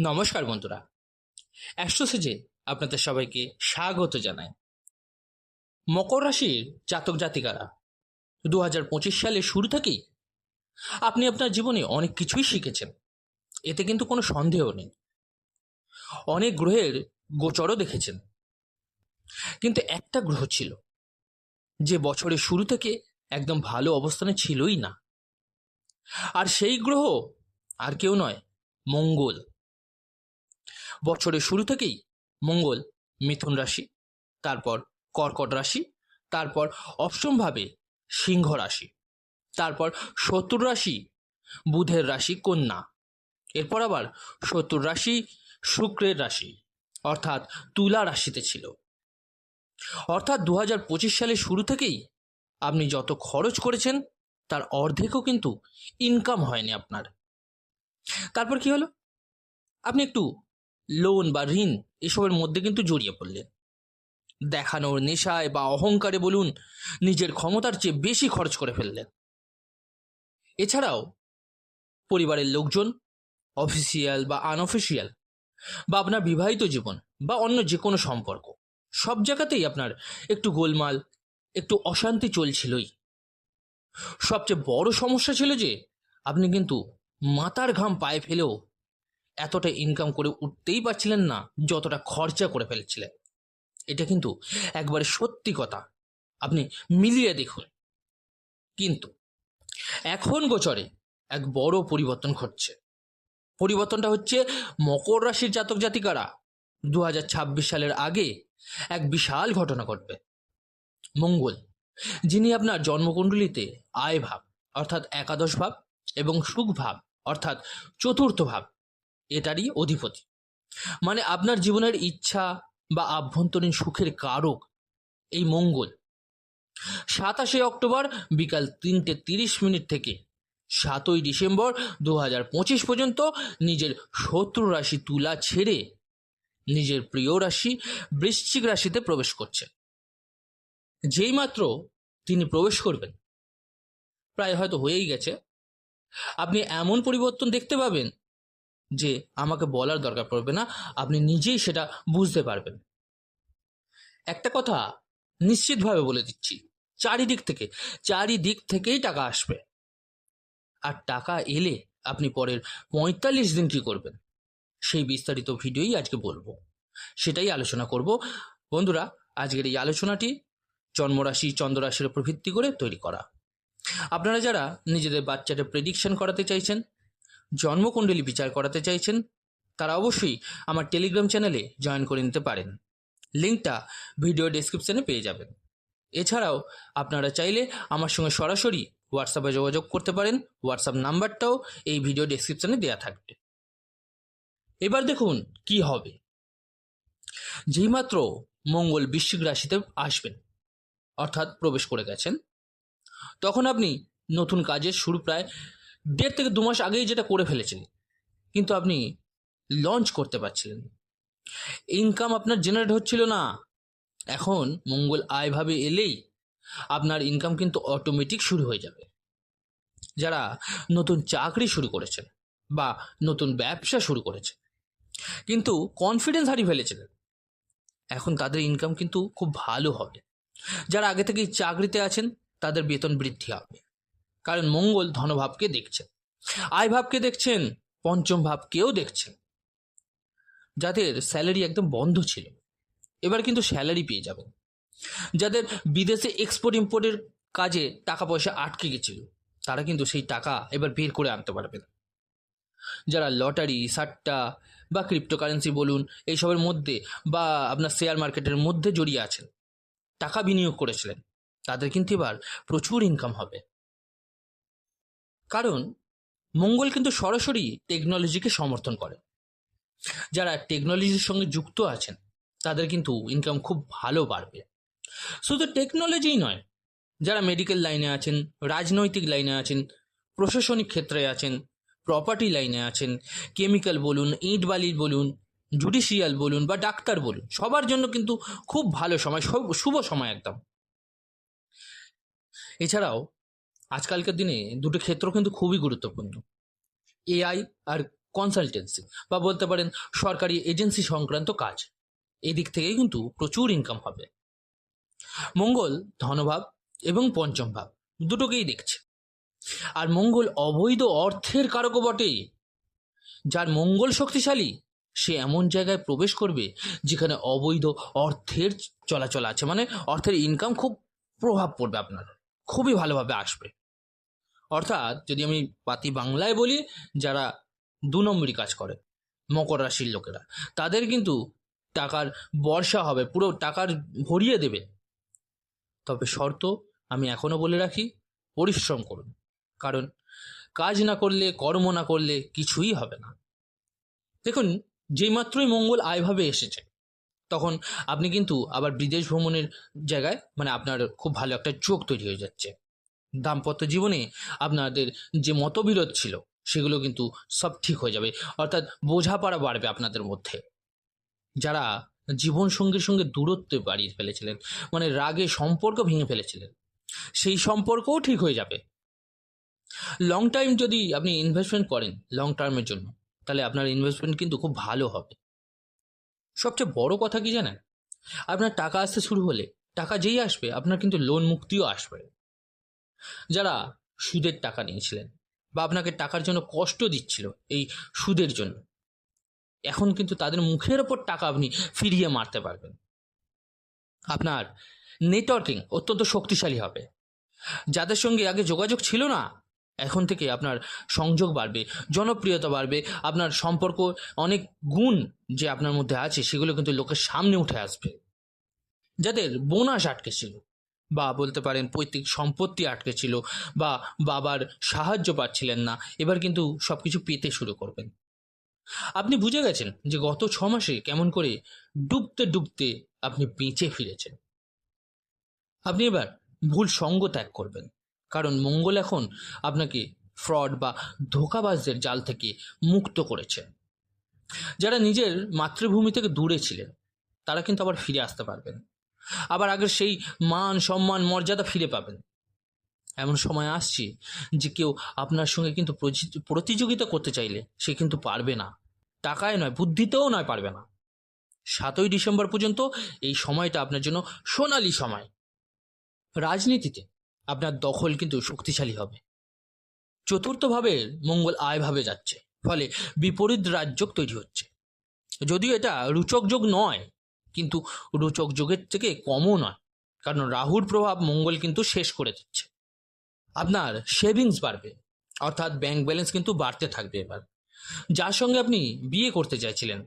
নমস্কার বন্ধুরা। অ্যাস্ট্রোসেজে আপনাদের সবাইকে স্বাগত জানাই। মকর রাশির জাতক জাতিকারা দু হাজার পঁচিশ সালের শুরু থেকেই আপনি আপনার জীবনে অনেক কিছুই শিখেছেন। এতে কিন্তু কোনো সন্দেহ নেই। অনেক গ্রহের গোচরও দেখেছেন। কিন্তু একটা গ্রহ ছিল, যে বছরের শুরু থেকে একদম ভালো অবস্থানে ছিলই না। আর সেই গ্রহ আর কেউ নয়, মঙ্গল। বছরের শুরু থেকেই মঙ্গল, মিথুন রাশি, তারপর কর্কট রাশি, তারপর অষ্টমভাবে সিংহ রাশি, তারপর শত্রু রাশি, বুধের রাশি, কন্যা। এরপর আবার শত্রুর রাশি, শুক্রের রাশি, অর্থাৎ তুলা রাশিতে ছিল। অর্থাৎ দু হাজার পঁচিশ সালের শুরু থেকেই আপনি যত খরচ করেছেন, তার অর্ধেকও কিন্তু ইনকাম হয়নি আপনার। তারপর কি হলো? আপনি একটু লোন বা ঋণ এসবের মধ্যে কিন্তু জড়িয়ে পড়লেন। দেখানোর নেশায় বা অহংকারে বলুন, নিজের ক্ষমতার চেয়ে বেশি খরচ করে ফেললেন। এছাড়াও পরিবারের লোকজন, অফিসিয়াল বা আনঅফিসিয়াল, বা আপনার বিবাহিত জীবন বা অন্য যে কোনো সম্পর্ক, সব জায়গাতেই আপনার একটু গোলমাল, একটু অশান্তি চলছিলই। সবচেয়ে বড় সমস্যা ছিল যে, আপনি কিন্তু মাথার ঘাম পায়ে ফেলেও এতটা ইনকাম করে উঠতেই পারছিলেন না, যতটা খরচা করে ফেলছিলেন। এটা কিন্তু একবারে সত্যি কথা। আপনি মিলিয়ে দেখুন। কিন্তু এখন গোচরে এক বড় পরিবর্তন ঘটছে। পরিবর্তনটা হচ্ছে মকর রাশির জাতক জাতিকারা। দু হাজার ছাব্বিশ সালের আগে এক বিশাল ঘটনা ঘটবে। মঙ্গল, যিনি আপনার জন্মকুণ্ডলিতে আয় ভাব, অর্থাৎ একাদশ ভাব এবং সুখ ভাব, অর্থাৎ চতুর্থ ভাব এটারই অধিপতি। মানে আপনার জীবনের ইচ্ছা বা আভ্যন্তরীণ সুখের কারক এই মঙ্গল। সাতাশে অক্টোবর বিকাল তিনটে তিরিশ মিনিট থেকে সাতই ডিসেম্বর দু পঁচিশ পর্যন্ত নিজের শত্রু রাশি তুলা ছেড়ে নিজের প্রিয় রাশি বৃশ্চিক রাশিতে প্রবেশ করছে যেই মাত্র তিনি প্রবেশ করবেন, প্রায় হয়তো হয়েই গেছে। আপনি এমন পরিবর্তন দেখতে পাবেন যে আমাকে বলার দরকার পড়বে না, আপনি নিজেই সেটা বুঝতে পারবেন। একটা কথা নিশ্চিতভাবে বলে দিচ্ছি, চারিদিক থেকে, চারিদিক থেকেই টাকা আসবে। আর টাকা এলে আপনি পরের পঁয়তাল্লিশ দিন কি করবেন? সেই বিস্তারিত ভিডিওই আজকে বলব। সেটাই আলোচনা করব। বন্ধুরা, আজকের এই আলোচনাটি জন্মরাশি, চন্দ্ররাশির উপর ভিত্তি করে তৈরি করা। আপনারা যারা নিজেদের বাচ্চাদের প্রেডিকশন করাতে চাইছেন জন্মকুণ্ডলী বিচার করাতে চাইছেন, তারা অবশ্যই আমার টেলিগ্রাম চ্যানেলে জয়েন করে নিতে পারেন। লিঙ্কটা ভিডিও ডেসক্রিপশনে পেয়ে যাবেন। এছাড়াও আপনারা চাইলে আমার সঙ্গে সরাসরি হোয়াটসঅ্যাপে যোগাযোগ করতে পারেন। হোয়াটসঅ্যাপ নাম্বারটাও এই ভিডিও ডেসক্রিপশনে দেওয়া থাকবে। এবার দেখুন কি হবে। যেইমাত্র মঙ্গল বৃশ্চিক রাশিতে আসবেন, অর্থাৎ প্রবেশ করে গেছেন, তখন আপনি নতুন কাজের শুরু প্রায় দেড় থেকে দু মাস আগেই যেটা করে ফেলেছেন, কিন্তু আপনি লঞ্চ করতে পারছিলেন ইনকাম আপনার জেনারেট হচ্ছিল না। এখন মঙ্গল আয়ভাবে এলেই আপনার ইনকাম কিন্তু অটোমেটিক শুরু হয়ে যাবে। যারা নতুন চাকরি শুরু করেছেন বা নতুন ব্যবসা শুরু করেছে কিন্তু কনফিডেন্স হারিয়ে ফেলেছিলেন, এখন তাদের ইনকাম কিন্তু খুব ভালো হবে। যারা আগে থেকেই চাকরিতে আছেন, তাদের বেতন বৃদ্ধি হবে। কারণ মঙ্গল ধনভাবকে দেখছেন। আয় ভাবকে দেখছেন, পঞ্চম ভাবকেও দেখছেন। যাদের স্যালারি একদম বন্ধ ছিল, এবার কিন্তু স্যালারি পেয়ে যাবেন। যাদের বিদেশে এক্সপোর্ট ইম্পোর্টের কাজে টাকা পয়সা আটকে গেছিল, তারা কিন্তু সেই টাকা এবার বের করে আনতে পারবেন যারা লটারি, সাট্টা বা ক্রিপ্টোকারেন্সি বলুন, এইসবের মধ্যে বা আপনার শেয়ার মার্কেটের মধ্যে জড়িয়ে আছেন, টাকা বিনিয়োগ করেছিলেন, তাদের কিন্তু এবার প্রচুর ইনকাম হবে। কারণ মঙ্গল কিন্তু সরাসরি টেকনোলজিকে সমর্থন করে। যারা টেকনোলজির সঙ্গে যুক্ত আছেন, তাদের কিন্তু ইনকাম খুব ভালো বাড়বে। শুধু টেকনোলজিই নয়, যারা মেডিকেল লাইনে আছেন, রাজনৈতিক লাইনে আছেন, প্রশাসনিক ক্ষেত্রে আছেন প্রপার্টি লাইনে আছেন কেমিক্যাল বলুন, ইট বালির বলুন জুডিশিয়াল বলুন বা ডাক্তার বলুন, সবার জন্য কিন্তু খুব ভালো সময় শুভ সময় একদম। এছাড়াও আজকালকার দিনে দুটো ক্ষেত্র কিন্তু খুবই গুরুত্বপূর্ণ। এআই আর কনসালটেন্সি বা বলতে পারেন সরকারি এজেন্সি সংক্রান্ত কাজ। এদিক থেকে কিন্তু প্রচুর ইনকাম হবে। মঙ্গল ধনভাব এবং পঞ্চম ভাব দুটোকেই দেখছে। আর মঙ্গল অবৈধ অর্থের কারকও বটে যার মঙ্গল শক্তিশালী, সে এমন জায়গায় প্রবেশ করবে যেখানে অবৈধ অর্থের চলাচল আছে। মানে অর্থের ইনকাম খুব প্রভাব পড়বে আপনার। খুবই ভালোভাবে আসবে। অর্থাৎ যদি আমি পাতি বাংলায় বলি, যারা দু নম্বরই কাজ করে, মকর রাশির লোকেরা, তাদের কিন্তু টাকার বর্ষা হবে, পুরো টাকার ভরিয়ে দেবে। তবে শর্ত আমি এখনও বলে রাখি, পরিশ্রম করুন। কারণ কাজ না করলে, কর্ম না করলে কিছুই হবে না। দেখুন যেই মাত্রই মঙ্গল আয়ভাবে এসেছে, তখন আপনি কিন্তু আবার বিদেশ ভ্রমণের জায়গায় মানে আপনার খুব ভালো একটা চোখ তৈরি হয়ে যাচ্ছে। দাম্পত্য জীবনে আপনাদের যে মতবিরোধ ছিল, সেগুলো কিন্তু সব ঠিক হয়ে যাবে। অর্থাৎ বোঝাপড়া বাড়বে আপনাদের মধ্যে। যারা জীবন সঙ্গীর সঙ্গে দূরত্ব বাড়িয়ে ফেলেছিলেন মানে রাগে সম্পর্ক ভেঙে ফেলেছিলেন, সেই সম্পর্কও ঠিক হয়ে যাবে। লং টাইম যদি আপনি ইনভেস্টমেন্ট করেন লং টার্মের জন্য, তাহলে আপনার ইনভেস্টমেন্ট কিন্তু খুব ভালো হবে। সবচেয়ে বড় কথা কি জানেন? আপনার টাকা আসতে শুরু হলে, টাকা যেই আসবে, আপনার কিন্তু লোন মুক্তিও আসবে। যারা সুদের টাকা নিয়েছিলেন বা আপনাকে টাকার জন্য কষ্ট দিচ্ছিল এই সুদের জন্য। এখন কিন্তু তাদের মুখের ওপর টাকা আপনি ফিরিয়ে মারতে পারবেন। আপনার নেটওয়ার্কিং অত্যন্ত শক্তিশালী হবে। যাদের সঙ্গে আগে যোগাযোগ ছিল না, এখন থেকে আপনার সংযোগ বাড়বে, জনপ্রিয়তা বাড়বে, আপনার সম্পর্ক অনেক গুণ যে আপনার মধ্যে আছে, সেগুলো কিন্তু লোকের সামনে উঠে আসবে। যাদের বোনাস আটকে ছিল বা বলতে পারেন পৈতৃক সম্পত্তি আটকে ছিল বা বাবার সাহায্য পাচ্ছিলেন না, এবার কিন্তু সব কিছু পেতে শুরু করবেন। আপনি বুঝে গেছেন যে গত ছ মাসে কেমন করে ডুবতে ডুবতে আপনি বেঁচে ফিরেছেন। আপনি এবার ভুল সঙ্গ ত্যাগ করবেন, কারণ মঙ্গল এখন আপনাকে ফ্রড বা ধোকাবাজদের জাল থেকে মুক্ত করেছে যারা নিজের মাতৃভূমি থেকে দূরে ছিলেন, তারা কিন্তু আবার ফিরে আসতে পারবেন। আবার আগের সেই মান, সম্মান, মর্যাদা ফিরে পাবেন। এমন সময় আসছে যে কেউ আপনার সঙ্গে কিন্তু প্রতিযোগিতা করতে চাইলে সে কিন্তু পারবে না। টাকায় নয়, বুদ্ধিতেও নয় পারবে না। সাতই ডিসেম্বর পর্যন্ত এই সময়টা আপনার জন্য সোনালি সময়। রাজনীতিতে আপনার দখল কিন্তু শক্তিশালী হবে। চতুর্থভাবে মঙ্গল আয়ভাবে যাচ্ছে, ফলে বিপরীত রাজযোগ তৈরি হচ্ছে। যদিও এটা রুচক যোগ নয় কিন্তু রুচক যোগের থেকে কমও নয়, কারণ রাহুর প্রভাব মঙ্গল কিন্তু শেষ করে দিচ্ছে। আপনার সেভিংস বাড়বে, অর্থাৎ ব্যাংক ব্যালেন্স কিন্তু বাড়তে থাকবে এবার। যার সঙ্গে আপনি বিয়ে করতে চাইছিলেন,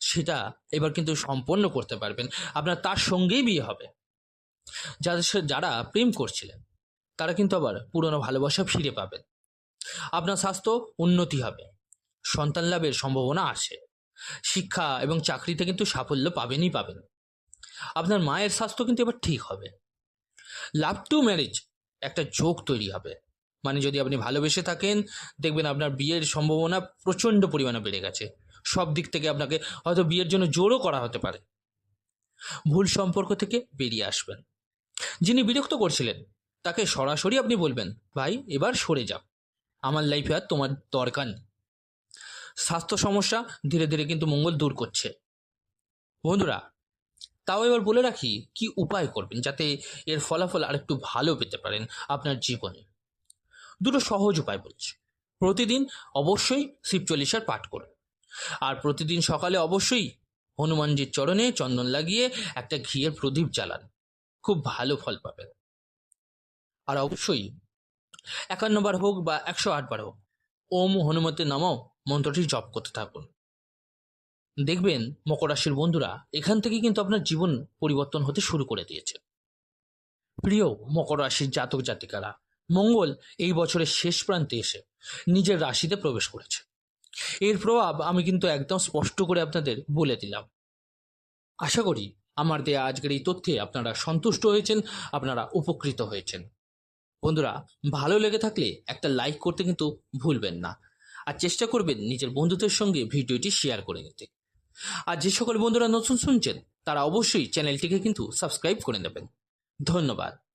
সেটা এবার কিন্তু সম্পন্ন করতে পারবেন। আপনার তার সঙ্গেই বিয়ে হবে। যাদের যারা প্রেম করছিলেন, তারা কিন্তু আবার পুরনো ভালোবাসা ফিরে পাবেন। আপনার স্বাস্থ্য উন্নতি হবে, সন্তান লাভের সম্ভাবনা আছে। শিক্ষা এবং চাকরিতে কিন্তু সাফল্য পাবেনই পাবেন। আপনার মায়ের স্বাস্থ্য কিন্তু এবার ঠিক হবে। লাভ টু ম্যারেজ একটা যোগ তৈরি হবে। মানে যদি আপনি ভালোবেসে থাকেন, দেখবেন আপনার বিয়ের সম্ভাবনা প্রচণ্ড পরিমাণে বেড়ে গেছে। সব দিক থেকে আপনাকে হয়তো বিয়ের জন্য জোরও করা হতে পারে। ভুল সম্পর্ক থেকে বেরিয়ে আসবেন। যিনি বিরক্ত করছিলেন, তাকে সরাসরি আপনি বলবেন, ভাই, এবার সরে যাও। আমার লাইফে আর তোমার দরকার নেই। স্বাস্থ্য সমস্যা ধীরে ধীরে কিন্তু মঙ্গল দূর করছে। বন্ধুরা, তাও এবার বলে রাখি, কি উপায় করবেন যাতে এর ফলাফল আরেকটু ভালো পেতে পারেন আপনার জীবনে? দুটো সহজ উপায় বলছি। প্রতিদিন অবশ্যই শিব চল্লিশার পাঠ করুন। আর প্রতিদিন সকালে অবশ্যই হনুমানজির চরণে চন্দন লাগিয়ে একটা ঘিয়ের প্রদীপ জ্বালান। খুব ভালো ফল পাবেন। আর অবশ্যই একান্নবার হোক বা একশো আটবার হোক, ওম হনুমতে নম মন্ত্রটি জপ করতে থাকুন। দেখবেন মকর রাশির বন্ধুরা এখান থেকে কিন্তু আপনার জীবন পরিবর্তন হতে শুরু করে দিয়েছে। প্রিয় মকর রাশির জাতক জাতিকারা, মঙ্গল এই বছরের শেষ প্রান্তে এসে নিজের রাশিতে প্রবেশ করেছে। এর প্রভাব আমি কিন্তু একদম স্পষ্ট করে আপনাদের বলে দিলাম। আশা করি আমার দেয়া আজকের এই তথ্যে আপনারা সন্তুষ্ট হয়েছেন, আপনারা উপকৃত হয়েছেন। বন্ধুরা, ভালো লেগে থাকলে একটা লাইক করতে কিন্তু ভুলবেন না। আর চেষ্টা করবেন নিজের বন্ধুদের সঙ্গে ভিডিওটি শেয়ার করে নিতে। আর যে সকল বন্ধুরা নতুন শুনছেন, তারা অবশ্যই চ্যানেলটিকে কিন্তু সাবস্ক্রাইব করে নেবেন। ধন্যবাদ।